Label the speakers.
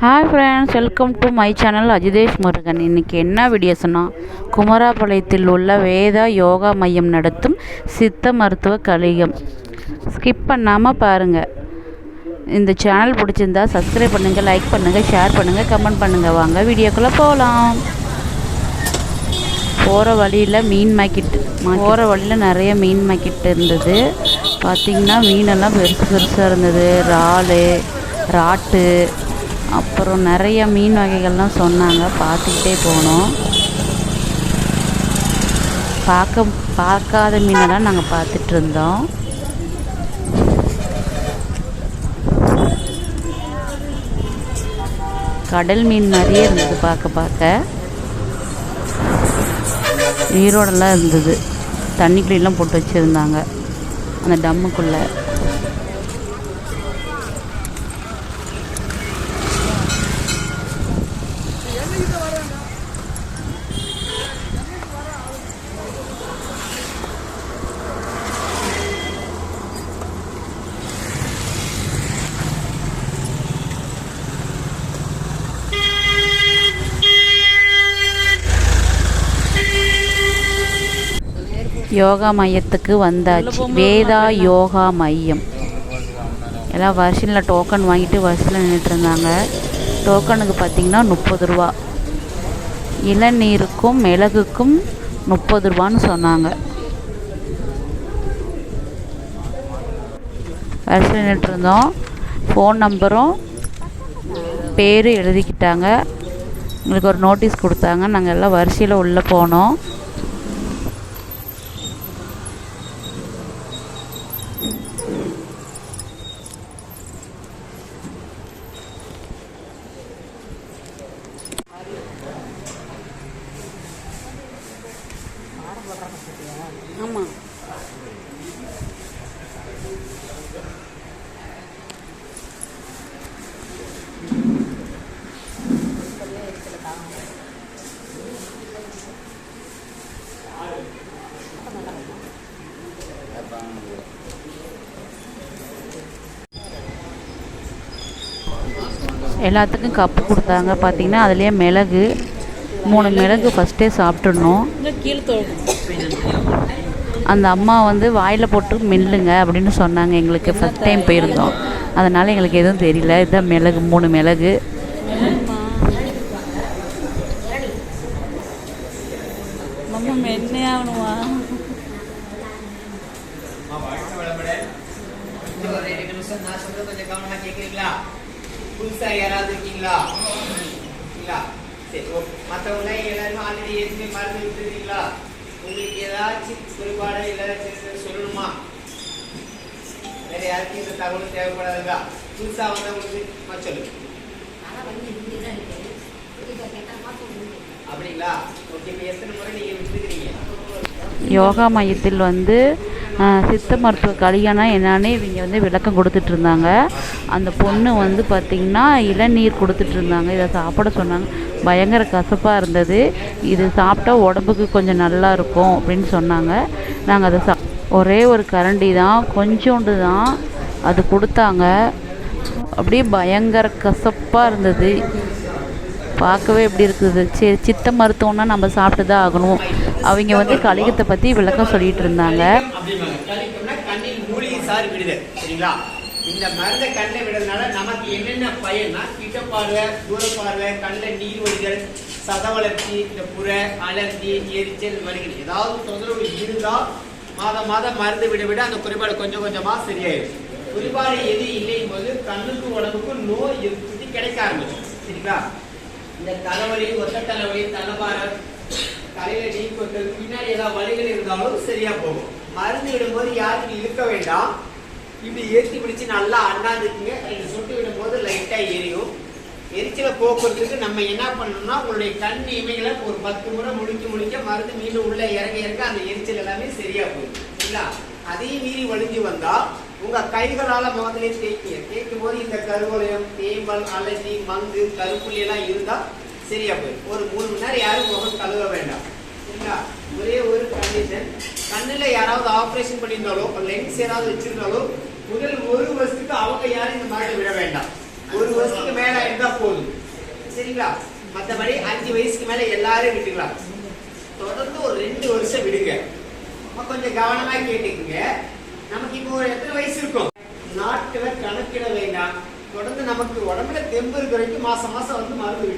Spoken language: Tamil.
Speaker 1: Hi friends welcome to my channel Ajitesh Murugan இன்றைக்கி என்ன வீடியோஸ்னா குமராபாளையத்தில் உள்ள வேதா யோகா மையம் நடத்தும் சித்த மருத்துவ கலிகம். ஸ்கிப் பண்ணாமல் பாருங்கள் இந்த சேனல் பிடிச்சிருந்தா சப்ஸ்கிரைப் பண்ணுங்கள் லைக் பண்ணுங்கள் ஷேர் பண்ணுங்கள் கமெண்ட் பண்ணுங்கள் வாங்க வீடியோக்குள்ளே போகலாம் போகிற வழியில் மீன் மார்க்கெட் போகிற வழியில் நிறைய மீன் மார்க்கெட் இருந்தது. பார்த்திங்கன்னா மீனெல்லாம் பெருசு பெருசாக இருந்தது. இறாலு ராட்டு அப்புறம் நிறைய மீன் வகைகள்லாம் சொன்னாங்க. பார்த்துக்கிட்டே போனோம். பார்க்க பார்க்காத மீனெல்லாம் நாங்கள் பார்த்துட்டு இருந்தோம். கடல் மீன் மாதிரியே இருந்தது பார்க்க பார்க்க. ஈரோடெல்லாம் இருந்தது. தண்ணிக்குள்ளெல்லாம் போட்டு வச்சுருந்தாங்க. அந்த டம்முக்குள்ளே. யோகா மையத்துக்கு வந்தாச்சு. வேதா யோகா மையம். எல்லாம் வரிசையில் டோக்கன் வாங்கிட்டு வரிசையில் நின்றுட்டு இருந்தாங்க. டோக்கனுக்கு பார்த்தீங்கன்னா முப்பது ரூபா. இளநீருக்கும் மிளகுக்கும் முப்பது ரூபான்னு சொன்னாங்க. வரிசையில் நின்றுட்டுருந்தோம் ஃபோன் நம்பரும் பேர் எழுதிக்கிட்டாங்க. எங்களுக்கு ஒரு நோட்டீஸ் கொடுத்தாங்க. நாங்கள் எல்லாம் வரிசையில் உள்ளே போனோம். எல்லாத்துக்கும் கப்பு கொடுத்தாங்க. பார்த்தீங்கன்னா அதுலேயே மிளகு மூணு மிளகு ஃபஸ்ட்டே சாப்பிட்டுடணும். அந்த அம்மா வந்து வாயில் போட்டு மெல்லுங்க அப்படின்னு சொன்னாங்க. எங்களுக்கு ஃபஸ்ட் டைம் போயிருந்தோம். அதனால் எங்களுக்கு எதுவும் தெரியல. இதுதான் மிளகு மூணு மிளகு.
Speaker 2: நான் சொல்றது கொஞ்சம் கேக்குறீங்களா? புதுசா யாராவது இருக்கீங்களா? இல்லா. சரி ஓகே மற்றவங்க எல்லாரும் ஆல்ரெடி ஏற்கனவே மருந்து விட்டுருக்கீங்களா உங்களுக்கு ஏதாச்சும் குறைபாடு ஏதாச்சும் சொல்லணுமா? வேற யாருக்கும் இந்த தகவல் தேவைப்படாதுங்களா புதுசா வந்தவங்களுக்கு நான் சொல்லுங்க அப்படிங்களா? ஓகே இப்போ எத்தனை முறை நீங்க விட்டுருக்கீங்க?
Speaker 1: யோகா மையத்தில் வந்து சித்த மருத்துவ கலியானா என்னான்னு இவங்க வந்து விளக்கம் கொடுத்துட்டு இருந்தாங்க. அந்த பொண்ணு வந்து பார்த்திங்கன்னா இளநீர் கொடுத்துட்ருந்தாங்க இதை சாப்பிட சொன்னாங்க. பயங்கர கசப்பாக இருந்தது. இது சாப்பிட்டா உடம்புக்கு கொஞ்சம் நல்லா இருக்கும் அப்படின்னு சொன்னாங்க. நாங்கள் அதை சா ஒரே ஒரு கரண்டி தான். கொஞ்சோண்டு தான் அது கொடுத்தாங்க. அப்படியே பயங்கர கசப்பாக இருந்தது. பார்க்கவே எப்படி இருக்குது? சரி சித்த மருத்துவம்னா நம்ம சாப்பிட்டு தான் ஆகணும். அவங்க வந்து கலிகத்தை பற்றி விளக்கம் சொல்லிட்டு இருந்தாங்க.
Speaker 2: கண்ணில் சரிங்களா இந்த மருந்தை கண்ணை விடுறதுனால நமக்கு என்னென்ன பயன்னா கிட்ட பார்வை தூர பார்வை கண்ணில் நீர் வழிகள் சத வளர்ச்சி இந்த புற அலர்ஜி எரிச்சல் வலிகள் ஏதாவது தொந்தரவு இருந்தால் மாதம் மாதம் மருந்து விட விட அந்த குறைபாடு கொஞ்சம் கொஞ்சமாக சரியாயிடும் குறைபாடு எது இல்லையும் போது கண்ணுக்கு உடம்புக்கு நோய் எதிர்ப்பு கிடைக்க ஆரம்பிச்சு சரிங்களா இந்த தலைவலி ஒத்த தலைவலி தலைபாரம் தலையில நீ கொத்தல் பின்னாடி ஏதாவது வலிகள் இருந்தாலும் சரியா போகும். மருந்து விடும்போது யாருக்கும் இழுக்க வேண்டாம். இப்படி ஏற்றி பிடிச்சு நல்லா அண்ணாந்துக்குங்க ரெண்டு சொட்டு விடும்போது லைட்டா எரியும். எரிச்சலை போக்குறதுக்கு நம்ம என்ன பண்ணணும்னா உங்களுடைய கண் இமைகளை ஒரு பத்து முறை முடிக்க முடிக்க மருந்து மீண்டும் உள்ள இறங்க இறங்க அந்த எரிச்சல் எல்லாமே சரியா போகும். சரிங்களா அதையும் மீறி வலிஞ்சு வந்தா உங்க கைகளால முதலே தேய்க்கிங்க தேய்க்கும் போது இந்த கருவளையம் தேமல் அலர்ஜி மங்கு கருப்புள்ளி எல்லாம் இருந்தா சரியா போயிடும். ஒரு மூணு மணி நேரம் யாரும் முகம் கழுவ வேண்டாம். சரிங்களா ஒரே ஒரு கண்டிஷன் கண்ணுல யாராவது ஆபரேஷன் பண்ணியிருந்தாலோ லென்ஸ் யாராவது வச்சிருந்தாலோ முதல் ஒரு வருஷத்துக்கு அவங்க யாரும் இந்த மாதிரி விட வேண்டாம். ஒரு வருஷத்துக்கு மேல இருந்தா போதும். சரிங்களா? மற்றபடி அஞ்சு வயசுக்கு மேல எல்லாரும் விட்டுக்கலாம். தொடர்ந்து ஒரு ரெண்டு வருஷம் விடுங்க. கொஞ்சம் கவனமா கேட்டுக்குங்க நமக்கு இப்போ ஒரு எத்தனை வயசு இருக்கும் நாட்டுல கணக்கிட வேண்டாம் தொடர்ந்து நமக்கு உடம்புல தெம்பு இருக்கிற வரைக்கும் மாசம் மாசம் வந்து மருந்து